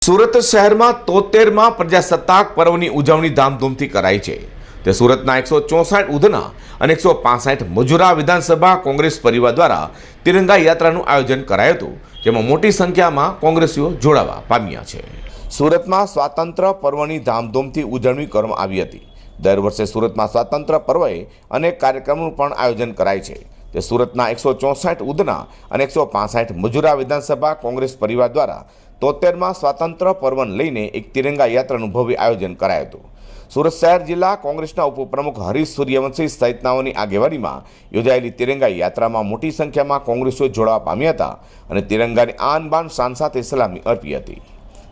સુરત શહેરમાં તોતેરમાં પ્રજાસત્તાક પર્વની ઉજવણી ધામધૂમથી કરાઈ છે. તે સુરતના એકસો ચોસઠ ઉધના અને એકસો પાસઠ મજુરા વિધાનસભા કોંગ્રેસ પરિવાર દ્વારા તિરંગા યાત્રાનું આયોજન કરાયું હતું, જેમાં મોટી સંખ્યામાં કોંગ્રેસીઓ જોડાવા પામ્યા છે. સુરતમાં સ્વાતંત્ર્ય પર્વની ધામધૂમથી ઉજવણી કરવામાં આવી હતી. દર વર્ષે સુરતમાં સ્વાતંત્ર્ય પર્વએ અનેક કાર્યક્રમનું પણ આયોજન કરાય છે. તે સુરતના એકસો ચોસઠ ઉધના અને એકસો પાસઠ મજુરા વિધાનસભા કોંગ્રેસ પરિવાર દ્વારા તોતેરમાં સ્વાતંત્ર્ય પર્વને લઈને એક તિરંગા યાત્રાનું ભવ્ય આયોજન કરાયું હતું. સુરત શહેર જિલ્લા કોંગ્રેસના ઉપપ્રમુખ હરીશ સૂર્યવંશી સહિતનાઓની આગેવાનીમાં યોજાયેલી તિરંગા યાત્રામાં મોટી સંખ્યામાં કોંગ્રેસીઓ જોડાવા પામ્યા હતા અને તિરંગાની આન બાન શાન સાથે સલામી અર્પી હતી.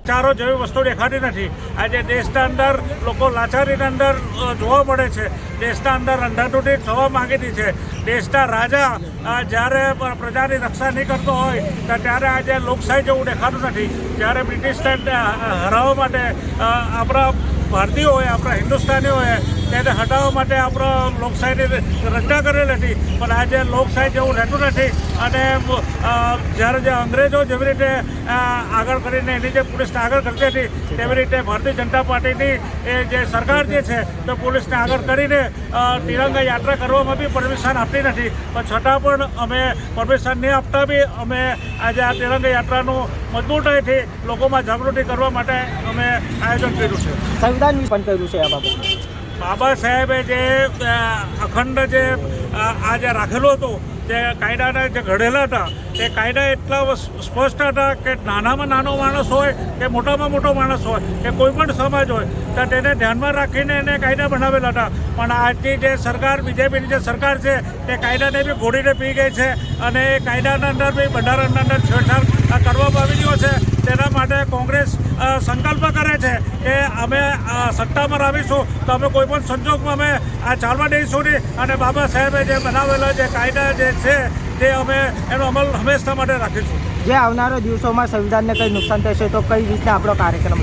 ચારો જેવી વસ્તુ દેખાતી નથી. આજે દેશના અંદર લોકો લાચારીની અંદર જોવા મળે છે. દેશના અંદર અંધાધૂંધી થવા માગેલી છે. દેશના રાજા જ્યારે પ્રજાની રક્ષા નહીં કરતો હોય, તો ત્યારે આજે લોકશાહી જેવું દેખાતું નથી. જ્યારે બ્રિટિશને હરાવવા માટે આપણા ભારતીયોએ આપણા હિન્દુસ્તાનીઓએ તેને હટાવવા માટે આપણો લોકશાહીની રચના કરેલી હતી. પણ આજે લોકશાહી જેવું રહેતું નથી અને જ્યારે જે અંગ્રેજો જેવી રીતે આગળ કરીને એની જે પોલીસને આગળ કરતી હતી, તેવી રીતે ભારતીય જનતા પાર્ટીની એ જે સરકાર જે છે, તે પોલીસને આગળ કરીને તિરંગા યાત્રા કરવામાં બી પરમિશન આપતી નથી. પણ છતાં પણ અમે પરમિશન નહીં આપતા બી અમે આજે આ તિરંગા યાત્રાનું મજબૂતાઈથી લોકોમાં જાગૃતિ કરવા માટે અમે આયોજન કર્યું છે. સંવિધાન પણ કર્યું છે આ બાબતે બાબા સાહેબે જે અખંડ જે આ જે રાખેલું હતું જે કાયદાના જે ઘડેલા હતા, તે કાયદા એટલા સ્પષ્ટ હતા કે નાનામાં નાનો માણસ હોય કે મોટામાં મોટો માણસ હોય કે કોઈ પણ સમાજ હોય, તો તેને ધ્યાનમાં રાખીને એને કાયદા બનાવેલા હતા. પણ આજની જે સરકાર, બીજેપીની જે સરકાર છે, તે કાયદાને બી ઘોડીને પી ગઈ છે અને એ કાયદાના અંદર બી બંધારણના અંદર છેડછાડ કરવામાં આવી રહ્યો છે. તેના માટે કોંગ્રેસ સંકલ્પ કરે છે કે અમે સત્તામાં આવીશું તો અમે કોઈ પણ સંજોગમાં અમે આ ચાલવા દઈશું નહીં. અને બાબા સાહેબે જે બનાવેલા જે કાયદા જે છે, તે અમે એનો અમલ હંમેશા માટે રાખીશું. જે આવનારા દિવસોમાં સંવિધાનને કંઈ નુકસાન થશે તો કઈ રીતે આપણો કાર્યક્રમ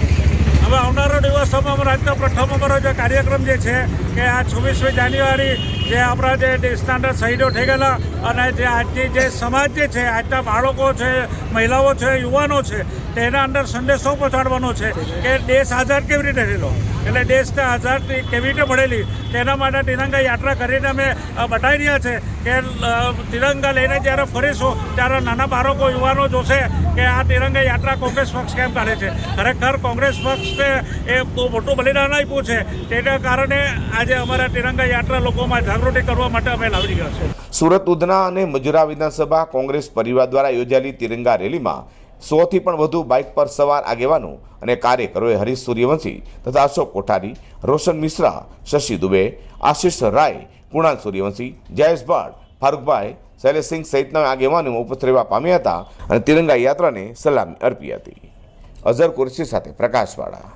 હવે આવનારા દિવસોમાં અમારો આજનો પ્રથમ અમારો જે કાર્યક્રમ જે છે કે આ છવ્વીસમી જાન્યુઆરી જે આપણા જે દેશના અંદર શહીદો થઈ ગયેલા અને જે આજની જે સમાજ જે છે, આજના બાળકો છે, મહિલાઓ છે, યુવાનો છે, તેના અંદર સંદેશો પહોંચાડવાનો છે કે દેશ આઝાદ કેવી રીતે થયેલો? એટલે દેશને આઝાદની કેવી રીતે મળેલી? તેના માટે તિરંગા યાત્રા કરીને અમે બતાવી રહ્યા છે કે તિરંગા લઈને જ્યારે ફરીશું, ત્યારે નાના બાળકો, યુવાનો જોશે કે આ તિરંગા યાત્રા કોંગ્રેસ પક્ષ કેમ કાઢે છે. ખરેખર કોંગ્રેસ પક્ષને એ બહુ મોટું બલિદાન આપ્યું છે. તેના કારણે આજે અમારા તિરંગા યાત્રા લોકોમાં જાગૃતિ કરવા માટે અમે લાવી રહ્યા છીએ. સુરત ઉધના અને મજુરા વિધાનસભા કોંગ્રેસ પરિવાર દ્વારા યોજાયેલી તિરંગા રેલીમાં સોથી પણ વધુ બાઇક પર સવાર આગેવાનો અને કાર્યકરોએ હરીશ સૂર્યવંશી તથા અશોક કોઠારી, રોશન મિશ્રા, શશી દુબે, આશિષ રાય, કુણાલ સૂર્યવંશી, જયેશ ભટ્ટ ફારૂકભાઈ શૈલેષસિંહ સહિતના આગેવાનો ઉપસ્થિત રહેવા પામ્યા હતા અને તિરંગા યાત્રાને સલામી અર્પી હતી. અઝર કુરશી સાથે પ્રકાશવાળા